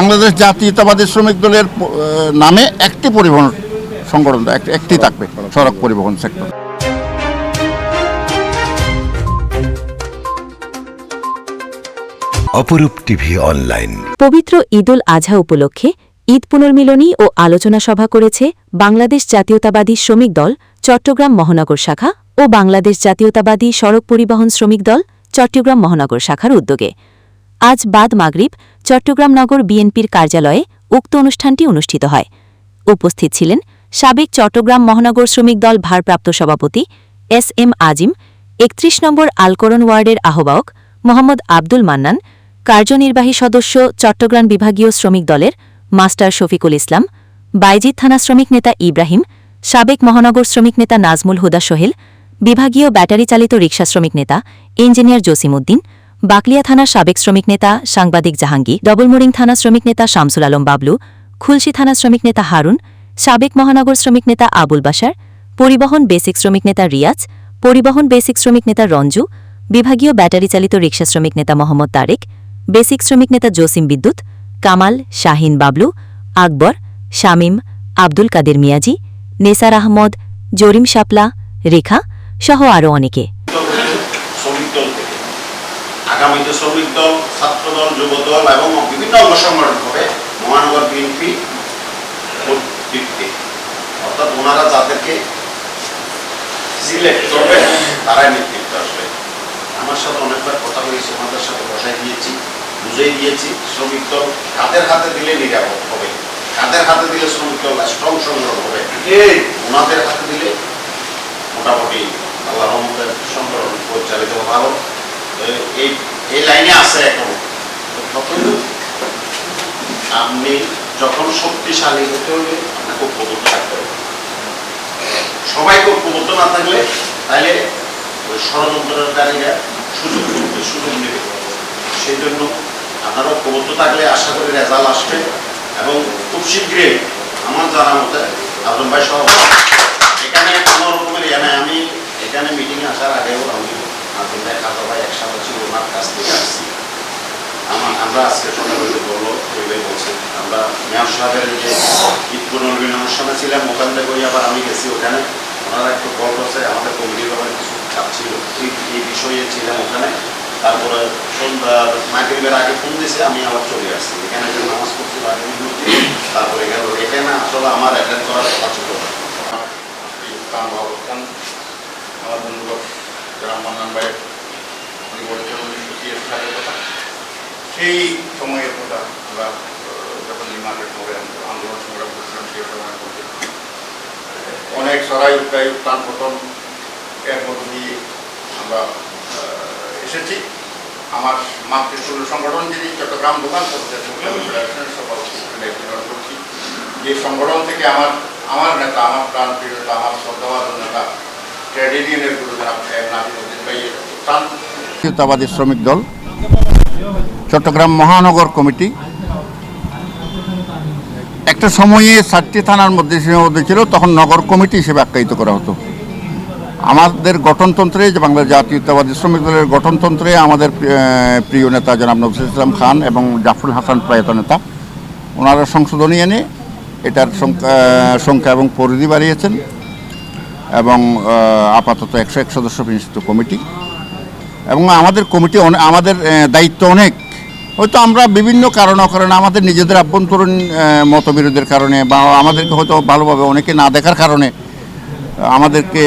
বাংলাদেশ জাতীয়তাবাদী শ্রমিক দলের নামে একটি পরিবহন সংগঠন একটি থাকবে সড়ক পরিবহন সেক্টর। অপরূপ টিভি অনলাইন। পবিত্র ঈদুল আজহা উপলক্ষে ঈদ পুনর্মিলনী ও আলোচনা সভা করেছে বাংলাদেশ জাতীয়তাবাদী শ্রমিক দল চট্টগ্রাম মহানগর শাখা ও বাংলাদেশ জাতীয়তাবাদী সড়ক পরিবহন শ্রমিক দল চট্টগ্রাম মহানগর শাখার উদ্যোগে। আজ বাদ মাগরিব চট্টগ্রাম নগর বিএনপির কার্যালয়ে উক্ত অনুষ্ঠানটি অনুষ্ঠিত হয়। উপস্থিত ছিলেন সাবেক চট্টগ্রাম মহানগর শ্রমিক দল ভারপ্রাপ্ত সভাপতি এস এম আজিম, একত্রিশ নম্বর আলকরণ ওয়ার্ডের আহ্বায়ক মোহাম্মদ আব্দুল মান্নান, কার্যনির্বাহী সদস্য চট্টগ্রাম বিভাগীয় শ্রমিক দলের মাস্টার শফিকুল ইসলাম বাইজিৎ থানা শ্রমিক নেতা ইব্রাহিম, সাবেক মহানগর শ্রমিক নেতা নাজমুল হুদা সোহেল, বিভাগীয় ব্যাটারি চালিত রিকশা শ্রমিক নেতা ইঞ্জিনিয়ার জসিমউদ্দিন বাকলিয়া থানার সাবেক শ্রমিক নেতা সাংবাদিক জাহাঙ্গীর, ডবলমোরিং থানা শ্রমিক নেতা শামসুল আলম বাবলু, খুলশি থানা শ্রমিক নেতা হারুন, সাবেক মহানগর শ্রমিক নেতা আবুল বাসার পরিবহন বেসিক শ্রমিক নেতা রিয়াজ, পরিবহন বেসিক শ্রমিক নেতা রঞ্জু, বিভাগীয় ব্যাটারি চালিত রিকশা শ্রমিক নেতা মোহাম্মদ তারেক, বেসিক শ্রমিক নেতা জসিম বিদ্যুৎ, কামাল শাহিন বাবলু, আকবর, শামীম, আব্দুল কাদের মিয়াজি, নেসার আহমদ, জরিম শাপলা, রেখা সহ আরও অনেকে। আগামীতে শ্রমিক দল ছাত্র দল যুব দল এবং বিভিন্ন অঙ্গ সংগঠন হবে মহানগর বিএনপি কর্তৃত্বে অর্থাৎ ওনারা যাদেরকে সিলেক্ট করবে তারাই নেতৃত্ব আসবে। আমার সাথে অনেকবার কথা হয়েছে ওনাদের সাথে বসাই দিয়েছি বুঝিয়ে দিয়েছি শ্রমিক দল কাদের হাতে দিলে নিরাপদ হবে? কাদের হাতে দিলে শ্রমিক দল স্ট্রং সংগ্রহ হবে? ওনাদের হাতে দিলে মোটামুটি আল্লাহ রহমতের সংকলন পরিচালিত ভালো। এই এই লাইনে আছে এখন। আপনি যখন শক্তিশালী হতে হলে আপনাকে ঐক্যবদ্ধ থাকতে হবে। সবাইকে ঐক্যবদ্ধ না থাকলে তাহলে ওই ষড়যন্ত্রকারীরা সুযোগ করবে সুযোগ নেবে। সেই জন্য আপনারা ঐক্যবদ্ধ থাকলে আশা করি রেজাল্ট আসবে এবং খুব শীঘ্রই আমার জানা মতে আজম ভাই সহ এখানে কোনো রকমের ইয়ে নাই আমি এখানে মিটিংয়ে আসার আগেও আমি আজম ভাই খাজা ভাই একসাথে ছিল ওনার কাছ থেকে আসছি আমার আমরা আজকে সকালে বলল ওইটাই বলছে। আমরা মেয়র সাহেবের যে ঈদ পুনর্মিলন অনুষ্ঠানে ছিলাম ওখান থেকে ওই আবার আমি গেছি ওখানে। ওনারা একটু কল করছে, আমাদের কমিটির ব্যাপারে কিছু চাপ ছিল। এই বিষয়ে ছিলাম ওখানে। তারপরে সন্ধ্যা মাগরিবের আগে ফোন দিয়েছে আমি আবার চলে আসছি। এখানে যে নামাজ পড়ছি আগে তারপরে গেল। এখানে আসলে আমার অ্যাটেন্ড করার কথা ছিল আমার বন্ধু যারা মান্নান ভাই, উনি বলেছেন কথা সেই সময়ের কথা আমরা যখন নির্মাণের পরে আন্দোলন সংগ্রাম করছিলাম সেই সময় অনেক সরাই উত্তাই উত্থান পতন এর মধ্য দিয়ে আমরা এসেছি। আমার মাতৃতুল্য সংগঠন যিনি চট্টগ্রাম দোকান করছে ফেডারেশনের সভাপতি করছি। যে সংগঠন থেকে আমার আমার নেতা আমার প্রাণ প্রিয় নেতা আমার শ্রদ্ধাবাদন নেতা ট্রেড ইউনিয়নের গুরু জনাব এম নাজিমুদ্দিন ভাইয়ের প্রাণ জাতীয়তাবাদী শ্রমিক দল, চট্টগ্রাম মহানগর কমিটি। একটা সময়ে চারটি থানার মধ্যে সীমাবদ্ধ ছিল, তখন নগর কমিটি হিসেবে আখ্যায়িত করা হতো। আমাদের গঠনতন্ত্রে, যে বাংলা জাতীয়তাবাদী শ্রমিক দলের গঠনতন্ত্রে আমাদের প্রিয় নেতা জনাব নজরুল ইসলাম খান এবং জাফরুল হাসান প্রয়াত নেতা, ওনারা সংশোধনী এনে এটার সংখ্যা সংখ্যা এবং পরিধি বাড়িয়েছেন এবং আপাতত একশো এক সদস্য বিশিষ্ট কমিটি। এবং আমাদের কমিটি আমাদের দায়িত্ব অনেক। হয়তো আমরা বিভিন্ন কারণ কারণে আমাদের নিজেদের আভ্যন্তরীণ মতবিরোধের কারণে বা আমাদেরকে হয়তো ভালোভাবে অনেকে না দেখার কারণে, আমাদেরকে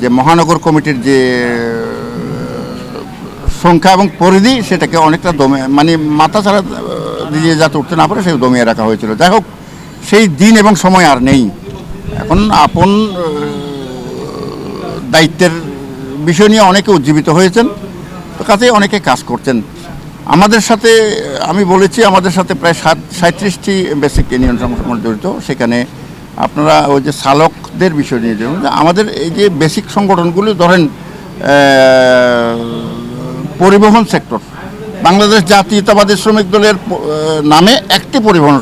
যে মহানগর কমিটির যে সংখ্যা এবং পরিধি সেটাকে অনেকটা দমে মানে মাথা ছাড়া দিয়ে যাতে উঠতে না পারে সেই দমিয়ে রাখা হয়েছিল। যাই হোক, সেই দিন এবং সময় আর নেই। এখন আপন দায়িত্বের বিষয় নিয়ে অনেকে উজ্জীবিত হয়েছেন, তো কাজেই অনেকে কাজ করছেন। আমাদের সাথে, আমি বলেছি আমাদের সাথে প্রায় সাত, সাঁত্রিশটি বেসিক ইউনিয়ন সংগঠন জড়িত। সেখানে আপনারা ওই যে চালকদের বিষয় নিয়ে যেমন আমাদের এই যে বেসিক সংগঠনগুলি, ধরেন পরিবহন সেক্টর। বাংলাদেশ জাতীয়তাবাদী শ্রমিক দলের নামে একটি পরিবহন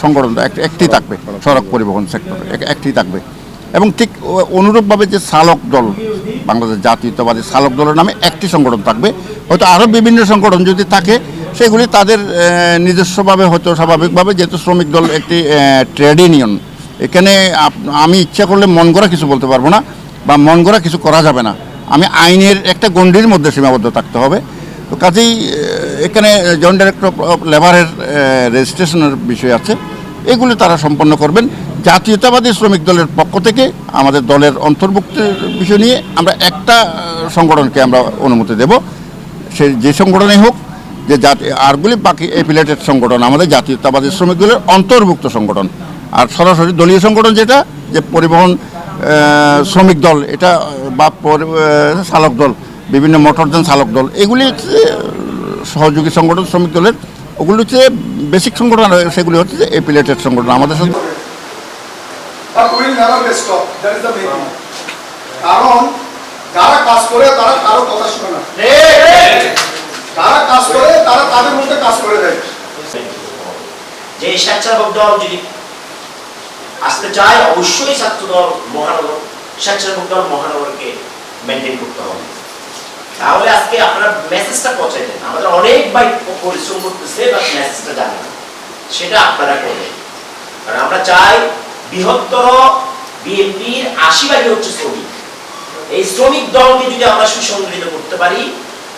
সংগঠন, এক- একটি থাকবে, সড়ক পরিবহন সেক্টর একটি থাকবে। এবং ঠিক অনুরূপভাবে যে চালক দল বাংলাদেশ জাতীয়তাবাদী চালক দলের নামে একটি সংগঠন থাকবে। হয়তো আরও বিভিন্ন সংগঠন যদি থাকে, সেগুলি তাদের নিজস্বভাবে হয়তো স্বাভাবিকভাবে যেহেতু শ্রমিক দল একটি ট্রেড ইউনিয়ন, এখানে আমি ইচ্ছা করলে মন করা কিছু বলতে পারব না বা মন করা কিছু করা যাবে না। আমি আইনের একটা গণ্ডির মধ্যে সীমাবদ্ধ থাকতে হবে। তো কাজেই এখানে জয়েন্ট ডাইরেক্টর অফ লেবারের রেজিস্ট্রেশনের বিষয় আছে। এগুলি তারা সম্পন্ন করবেন। জাতীয়তাবাদী শ্রমিক দলের পক্ষ থেকে আমাদের দলের অন্তর্ভুক্তির বিষয় নিয়ে আমরা একটা সংগঠনকে আমরা অনুমতি দেব। সে যে সংগঠনই হোক, যে জাতি আরগুলি বাকি এফিলেটেড সংগঠন, আমাদের জাতীয়তাবাদী শ্রমিক দলের অন্তর্ভুক্ত সংগঠন। আর সরাসরি দলীয় সংগঠন যেটা, যে পরিবহন শ্রমিক দল, এটা বা চালক দল, বিভিন্ন মোটরযান চালক দল এগুলি সহযোগী সংগঠন, শ্রমিক দলের ওগুলি হচ্ছে বেসিক সংগঠন সেগুলি হচ্ছে এফিলেটেড সংগঠন। আমাদের সাথে. কারণ যারা কাজ করে তারা কারও কথা শুনে না। যারা কাজ করে তারা তাদের মধ্যে কাজ করে দেয়। যে স্বেচ্ছাসেবক দল যদি আসতে চায় অবশ্যই ছাত্র দল মহানগর স্বেচ্ছাসেবক দল মহানগরকে মেনটেন করতে হবে। তাহলে আজকে আপনারা মেসেজটা পৌঁছে দেন। আমাদের অনেক ভাই পরিশ্রম করতেছে বাট মেসেজটা জানে সেটা আপনারা করবেন। কারণ আমরা চাই বৃহত্তর বিএনপির আশি হচ্ছে শ্রমিক। এই শ্রমিক দলকে যদি আমরা সুসংগঠিত করতে পারি,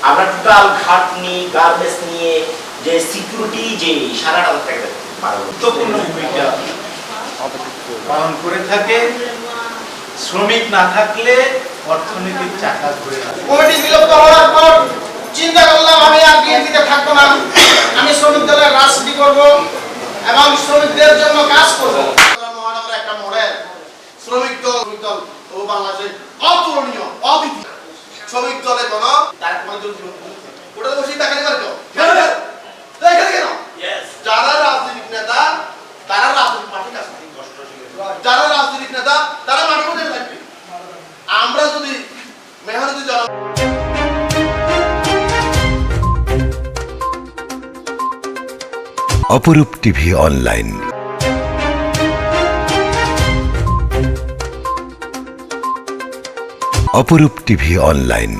আমরা টোটাল খাটনি গার্মেন্টস নিয়ে যে সিকিউরিটি যে সারাটা থাকবে গুরুত্বপূর্ণ ভূমিকা পালন করে থাকে। শ্রমিক না থাকলে অর্থনীতির চাকা ঘুরে কমিটি বিলুপ্ত হওয়ার পর চিন্তা করলাম, আমি আর বিএনপিতে থাকব না। আমি শ্রমিক দলের রাজনীতি করব এবং শ্রমিকদের জন্য কাজ করব। মহানগর একটা মডেল। শ্রমিক দল দল ও বাংলাদেশে অতুলনীয় অদ্বিতীয় শ্রমিক দলে কোন তার কোনো ওটা তো বসেই Aparup TV online. Aparup TV online.